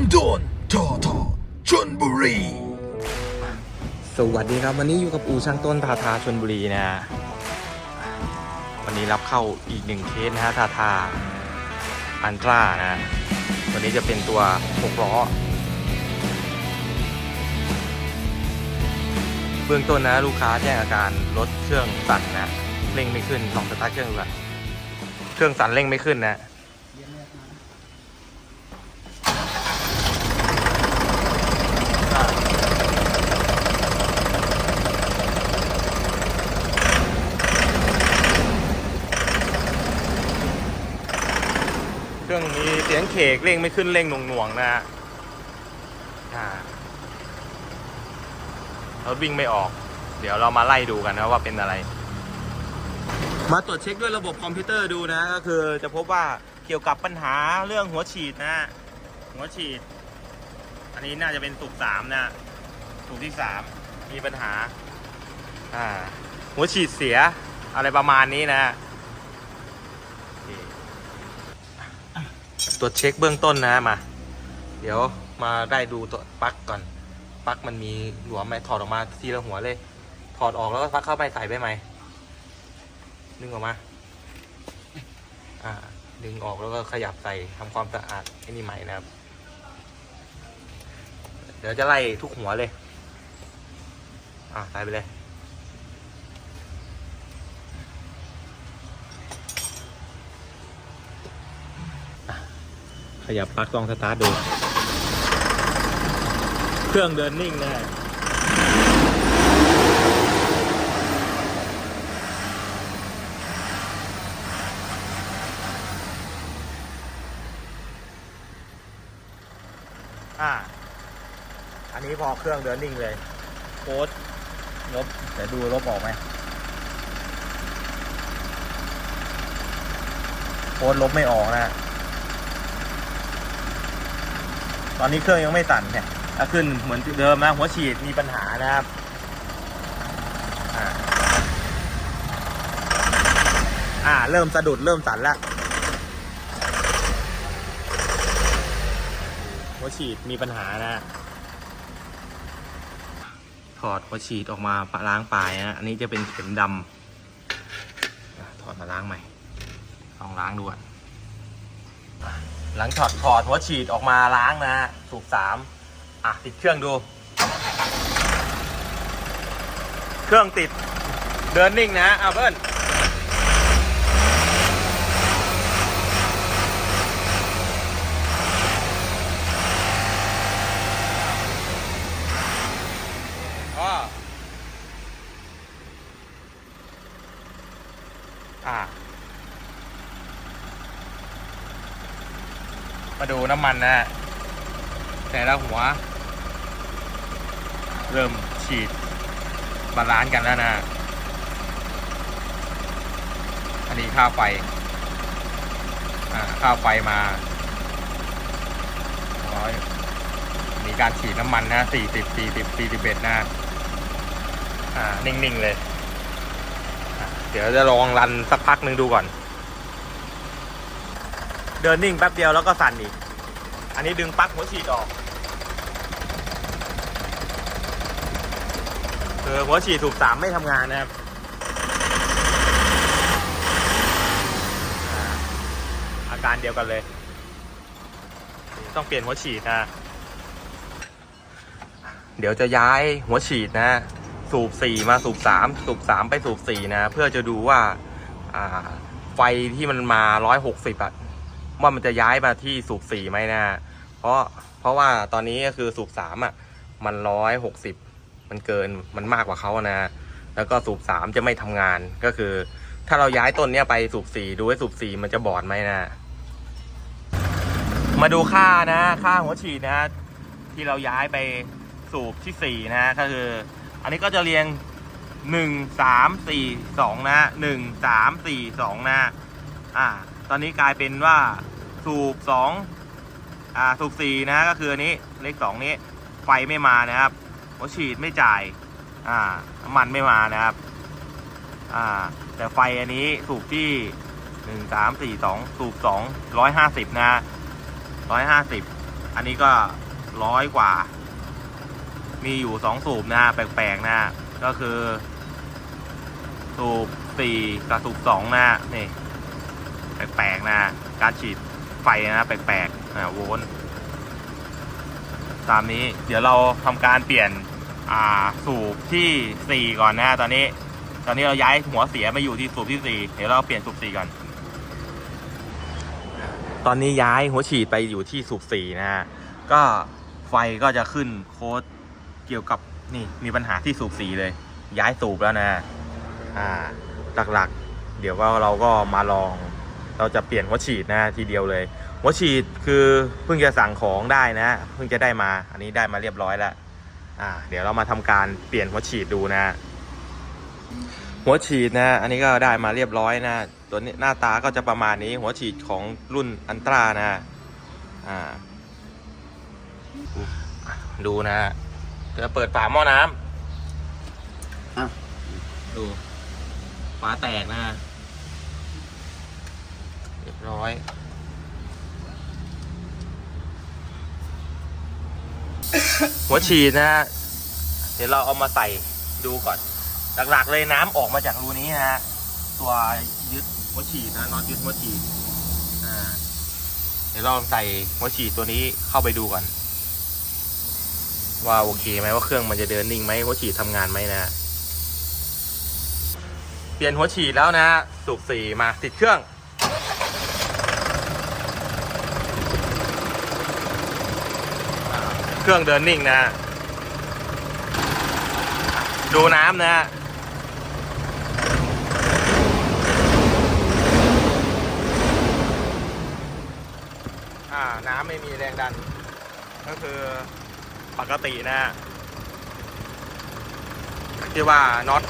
างโดนทอทอชนบุรี สวัสดีครับ วันนี้อยู่กับอูช่างต้นทาทาชนบุรีนะ วันนี้รับเข้าอีกหนึ่งเคสนะฮะทาทาอันตรานะฮะวันนี้จะเป็นตัวหกล้อ เบื้องต้นนะลูกค้าแจ้งอาการรถเครื่องสั่นนะ เร่งไม่ขึ้นลองสตาร์ทเครื่องดูก่อนเครื่องสั่นเร่งไม่ขึ้นนะ เครื่องมีเสียงเขกเร่งไม่ขึ้นเร่งหน่วงๆนะฮะอ่ารถวิ่งไม่ออก เดี๋ยวเรามาไล่ดูกันนะว่าเป็นอะไร มาตรวจเช็คด้วยระบบคอมพิวเตอร์ดูนะ ก็คือจะพบว่าเกี่ยวกับปัญหาเรื่องหัวฉีดนะ หัวฉีด อันนี้น่าจะเป็นสูบสามนะสูบที่สามมีปัญหา อ่า หัวฉีดเสียอะไรประมาณนี้นะโอเค ตรวจเช็คเบื้องต้นนะมา เดี๋ยวมาได้ดูตัวปลั๊กก่อนปลั๊กมันมีหลวมไหมถอดออกมาทีละหัวเลย ถอดออกแล้วก็ปลั๊กเข้าไปใส่ไปไหมดึงออกมาอ่าดึงออกแล้วก็ขยับใส่ทำความสะอาดไอ้นี่ใหม่นะครับ เดี๋ยวจะไล่ทุกหัวเลย อ่าใส่ไปเลย ยับปลั๊กลองสตาร์ทดู เครื่องเดินนิ่งนะอ่า อันนี้พอเครื่องเดินนิ่งเลยโค้ดลบเดี๋ยวดูลบออกไหมโค้ดลบไม่ออกนะ ตอนนี้เครื่องยังไม่สั่นเนี่ยถ้าขึ้นเหมือนเดิมนะหัวฉีดมีปัญหานะครับอ่าเริ่มสะดุดเริ่มสั่นแล้วหัวฉีดมีปัญหานะถอดหัวฉีดออกมาล้างปลายนะอันนี้จะเป็นเข็มดำถอดมาล้างใหม่ลองล้างดูก่อน หลังถอดถอดหัวฉีดออกมาล้างนะฮะสูบสามอะติดเครื่องดู เครื่องติดเดินนิ่งนะอะเบิ้ลอ๋ออะ มาดู น้ำมันนะฮะแต่ละหัว เริ่มฉีดบาลานซ์กันแล้วนะ อันนี้ค่าไฟอ่าค่าไฟมาร้อยมีการฉีดน้ำมันนะสี่สิบสี่สิบสี่สิบเอ็ดนะอ่า นิ่ง ๆ เลย เดี๋ยวจะลองรันสักพักหนึ่งดูก่อน เดินนิ่งแป๊บเดียวแล้วก็สั่นอีก อันนี้ดึงปลั๊กหัวฉีดออกคือหัวฉีดสูบสามไม่ทำงานนะครับอาการเดียวกันเลย ต้องเปลี่ยนหัวฉีดนะ เดี๋ยวจะย้ายหัวฉีดนะ สูบสี่มาสูบสามสูบสามไปสูบสี่นะ เพื่อจะดูว่าอ่าไฟที่มันมาร้อยหกสิบอะว่ามันจะย้ายมาที่สูบสี่ไหมนะ เพราะเพราะว่าตอนนี้ก็คือสูบสามอะ มันร้อยหกสิบมันเกินมันมากกว่าเขานะ แล้วก็สูบสามจะไม่ทำงานก็คือ ถ้าเราย้ายต้นเนี้ยไปสูบสี่ดูว่าสูบสี่มันจะบอดไหมนะ มาดูค่านะ ค่าหัวฉีดนะ ที่เราย้ายไปสูบที่สี่นะก็คือ อันนี้ก็จะเรียงหนึ่งสามสี่สองนะหนึ่งสามสี่สองนะ อ่า ตอนนี้กลายเป็นว่าสูบสอง อ่าสูบสี่นะก็คืออันนี้เลขสองนี้ไฟไม่มานะครับหัวฉีดไม่จ่ายอ่าน้ำมันไม่มานะครับอ่าแต่ไฟอันนี้สูบที่หนึ่งสามสี่สองสูบสองร้อยห้าสิบนะร้อยห้าสิบอันนี้ก็ร้อยกว่า มีอยู่สองสูบนะแปลกๆนะก็คือ สูบสี่กับสูบสองนะนี่แปลกๆนะการฉีด ไฟนะแปลกๆอ่าโวลต์ตามนี้เดี๋ยวเราทำการเปลี่ยนอ่าสูบที่สี่ก่อนนะตอนนี้ ตอนนี้เราย้ายหัวเสียมาอยู่ที่สูบที่สี่เดี๋ยวเราเปลี่ยนสูบสี่ก่อน ตอนนี้ย้ายหัวฉีดไปอยู่ที่สูบสี่นะฮะก็ไฟก็จะขึ้นโค้ดเกี่ยวกับนี่มีปัญหาที่สูบสีเลย ย้ายสูบแล้วนะอ่าหลักๆ เดี๋ยวก็เราก็มาลอง เราจะเปลี่ยนหัวฉีดนะทีเดียวเลยหัวฉีดคือเพิ่งจะสั่งของได้นะ เพิ่งจะได้มา อันนี้ได้มาเรียบร้อยแล้วอ่าเดี๋ยวเรามาทำการเปลี่ยนหัวฉีดดูนะหัวฉีดนะ อันนี้ก็ได้มาเรียบร้อยนะ ตัวนี้หน้าตาก็จะประมาณนี้ หัวฉีดของรุ่นอันตรานะอ่าดูนะฮะเดี๋ยวเปิดฝาหม้อน้อะำดูฝาแตกนะฮะเร้อยหัวฉีดนะฮะเดี๋ยวเราเอามาใส่ดูก่อน หลักๆเลยน้ำออกมาจากรูนี้นะฮะตัวยึดหัวฉีดนะน็อตยึดหัวฉีดอ่า เดี๋ยวเราใส่หัวฉีดตัวนี้เข้าไปดูก่อน ว่าโอเคไหมว่าเครื่องมันจะเดินนิ่งไหมหัวฉีดทำงานไหมนะเปลี่ยนหัวฉีดแล้วนะสูบสี่มาติดเครื่อง เครื่องเดินนิ่งนะ ดูน้ำนะอ่าน้ำไม่มีแรงดัน ก็คือปกตินะที่ว่าน็อต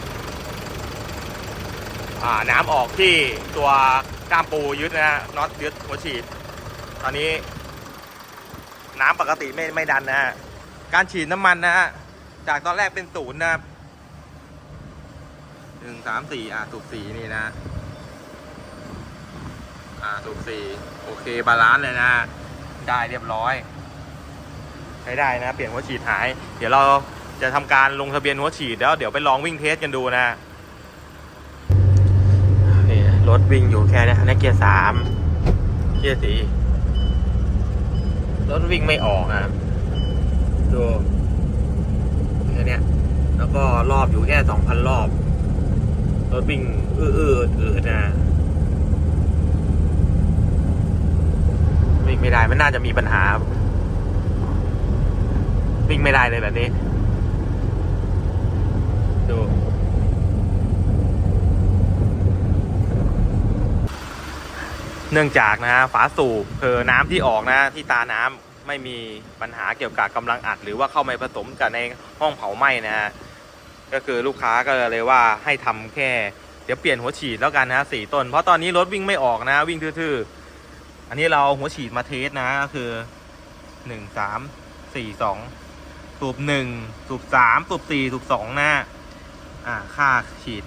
อ่าน้ำออกที่ตัวก้ามปูยึดนะฮะน็อตยึดหัวฉีด ตอนนี้ น้ำปกติไม่ไม่ดันนะฮะ การฉีดน้ำมันนะฮะ จากตอนแรกเป็นศูนย์นะครับหนึ่งสามสี่อ่าสูบสี่นี่นะ อ่าสูบสี่โอเคบาลานซ์เลยนะ ได้เรียบร้อย ใช้ได้นะ เปลี่ยนหัวฉีดหาย เดี๋ยวเราจะทำการลงทะเบียนหัวฉีดแล้วเดี๋ยวไปลองวิ่งเทสกันดูนะรถวิ่งอยู่แค่นี้ในเกียร์สามเกียร์สี่ รถวิ่งไม่ออกอะดูแค่เนี้ยแล้วก็รอบอยู่แค่สองพันรอบ รถวิ่งอื้อๆอืดนะวิ่งไม่ได้มันน่าจะมีปัญหา วิ่งไม่ได้เลยแบบนี้ ดู เนื่องจากนะฮะฝาสูบคือน้ำที่ออกนะที่ตาน้ำไม่มีปัญหาเกี่ยวกับกำลังอัด หรือว่าเข้าไปผสมกับในห้องเผาไหม้นะฮะก็คือลูกค้าก็เลยว่าให้ทำแค่เดี๋ยวเปลี่ยนหัวฉีดแล้วกันนะสี่ต้น เพราะตอนนี้รถวิ่งไม่ออกนะ วิ่งทื่อๆ อันนี้เราเอาหัวฉีดมาเทสนะก็คือหนึ่งสามสี่สองสูบหนึ่งสูบสามสูบสี่สูบสองนะอ่าค่าฉีด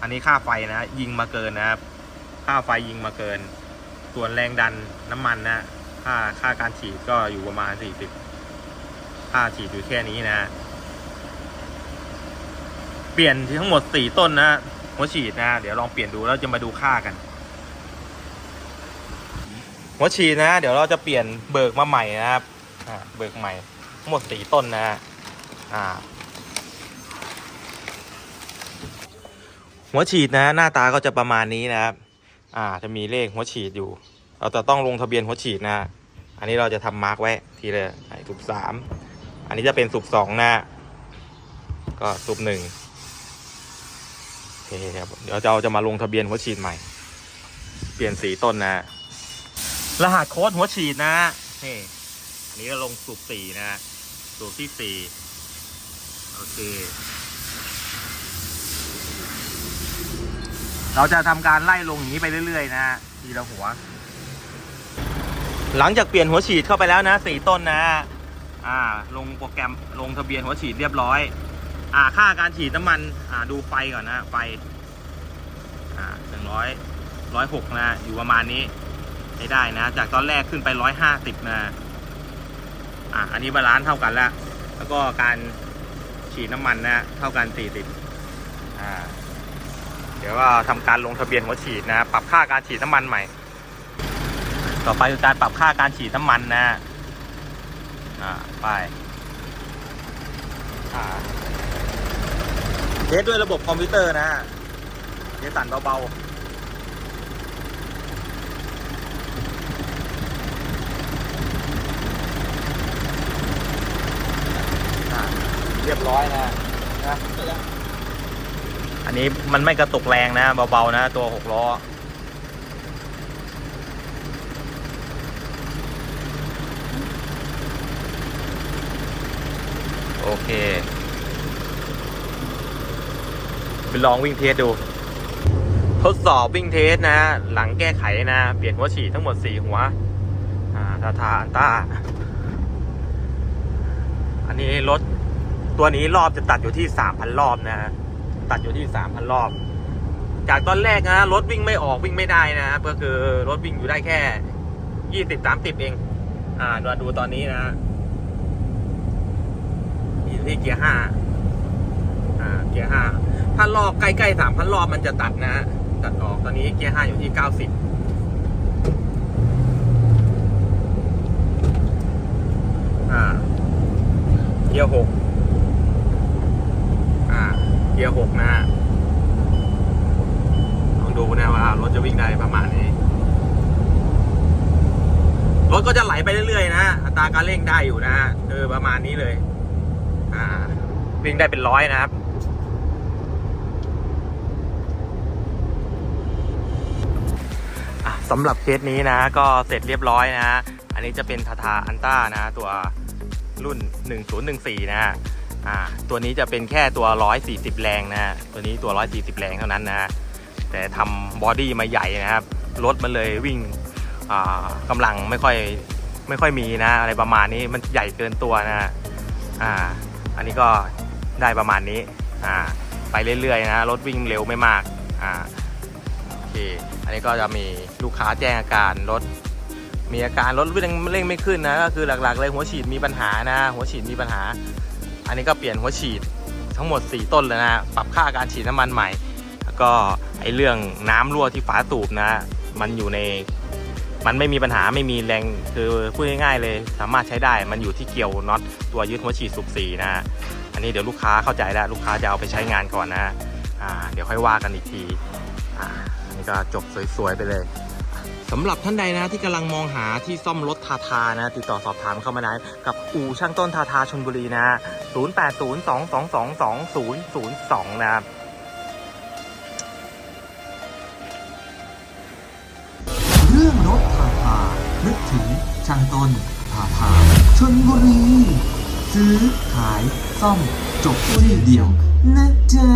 อันนี้ค่าไฟนะ ยิงมาเกินนะครับ ค่าไฟยิงมาเกิน ส่วนแรงดันน้ำมันนะค่าค่าการฉีดก็อยู่ประมาณสี่สิบค่าฉีดอยู่แค่นี้นะ เปลี่ยนทั้งหมดสี่ต้นนะหัวฉีดนะ เดี๋ยวลองเปลี่ยนดูแล้วจะมาดูค่ากัน หัวฉีดนะ เดี๋ยวเราจะเปลี่ยนเบิกมาใหม่นะครับเบิกใหม่ทั้งหมดสี่ต้นนะอ่าหัวฉีดนะ หน้าตาก็จะประมาณนี้นะครับ อ่าจะมีเลขหัวฉีดอยู่ เราจะต้องลงทะเบียนหัวฉีดนะอันนี้เราจะทำมาร์กไว้ทีละสูบสามอันนี้จะเป็นสูบสองนะก็สูบหนึ่งโอเคครับเดี๋ยวเราจะมาลงทะเบียนหัวฉีดใหม่ เปลี่ยนสีต้นนะรหัสโค้ดหัวฉีดนะนี่อันนี้เราลงสูบสี่นะสูบที่สี่โอเค เราจะทำการไล่ลงอย่างนี้ไปเรื่อยๆ นะทีละหัว หลังจากเปลี่ยนหัวฉีดเข้าไปแล้วนะสี่ต้นนะอ่า ลงโปรแกรมลงทะเบียนหัวฉีดเรียบร้อย อ่า ค่าการฉีดน้ำมัน อ่า ดูไฟก่อนนะไฟอ่าหนึ่งร้อยร้อยหกนะอยู่ประมาณนี้ใช้ได้นะ จากตอนแรกขึ้นไปร้อยห้าสิบนะอะอันนี้บาลานซ์เท่ากันแล้ว แล้วก็การฉีดน้ำมันนะ เท่ากัน40อ่า เดี๋ยวก็ทำการลงทะเบียนหัวฉีดนะ ปรับค่าการฉีดน้ำมันใหม่ ต่อไปคือการปรับค่าการฉีดน้ำมันนะอ่าไปอ่าเทสด้วยระบบคอมพิวเตอร์นะเทสสั่นเบาๆเรียบร้อยนะนะ นนี้มันไม่กระตุกแรงนะ เบา ๆ นะ ตัวหกล้อ โอเคไปลองวิ่งเทสดู ทดสอบวิ่งเทสนะ หลังแก้ไขนะ เปลี่ยนหัวฉีดทั้งหมด 4 หัวอ่าทาทาอันต้า อันนี้รถ ตัวนี้รอบจะตัดอยู่ที่ 3,000 รอบนะ ตัดอยู่ที่ 3,000 รอบ จากตอนแรกนะรถวิ่งไม่ออกวิ่งไม่ได้นะก็คือรถวิ่งอยู่ได้แค่ 20 30 เอง อ่ามาดูตอนนี้นะอยู่ที่เกียร์ห้าอ่าเกียร์ห้าถ้ารอบใกล้ๆสามพันรอบมันจะตัดนะตัดออกตอนนี้เกียร์ห้าอยู่ที่เก้าสิบอ่าเกียร์หก เกียร์หกนะลองดูนะว่ารถจะวิ่งได้ประมาณนี้ รถก็จะไหลไปเรื่อยๆนะอัตราการเร่งได้อยู่นะคือประมาณนี้เลย อ่า วิ่งได้เป็นร้อยนะครับสำหรับเคสนี้นะ ก็เสร็จเรียบร้อยนะ อันนี้จะเป็นทาทาอันต้านะ ตัวรุ่น 1014 นะ อ่าตัวนี้จะเป็นแค่ตัว 140 แรงนะตัวนี้ตัว 140 แรงเท่านั้นนะแต่ทำบอดี้มาใหญ่นะครับรถมันเลยวิ่งอ่ากำลังไม่ค่อยไม่ค่อยมีนะ อะไรประมาณนี้มันใหญ่เกินตัวนะอ่าอันนี้ก็ได้ประมาณนี้อ่าไปเรื่อยๆนะรถวิ่งเร็วไม่มากอ่าโอเคอันนี้ก็จะมีลูกค้าแจ้งอาการรถมีอาการรถวิ่งเร่งไม่ขึ้นนะก็คือหลักๆเลยหัวฉีดมีปัญหานะ หัวฉีดมีปัญหา อันนี้ก็เปลี่ยนหัวฉีดทั้งหมด 4 ต้นเลยนะปรับค่าการฉีดน้ำมันใหม่ แล้วก็ไอเรื่องน้ำรั่วที่ฝาสูบนะ มันอยู่ในมันไม่มีปัญหาไม่มีแรงคือพูดง่ายๆเลยสามารถใช้ได้มันอยู่ที่เกี่ยวน็อตตัวยึดหัวฉีดสูบสีนะอันนี้เดี๋ยวลูกค้าเข้าใจแล้วลูกค้าจะเอาไปใช้งานก่อนนะอ่าเดี๋ยวค่อยว่ากันอีกทีอ่าอันนี้ก็จบสวยๆไปเลย สำหรับท่านใดนะที่กำลังมองหาที่ซ่อมรถทาทานะ ติดต่อสอบถามเข้ามาได้กับอู่ช่างต้นทาทาชนบุรีนะ 0802222002 นะครับเรื่องรถทาทานึกถึงช่างต้นทาทาชนบุรี ซื้อขายซ่อมจบที่เดียวนะจ๊ะ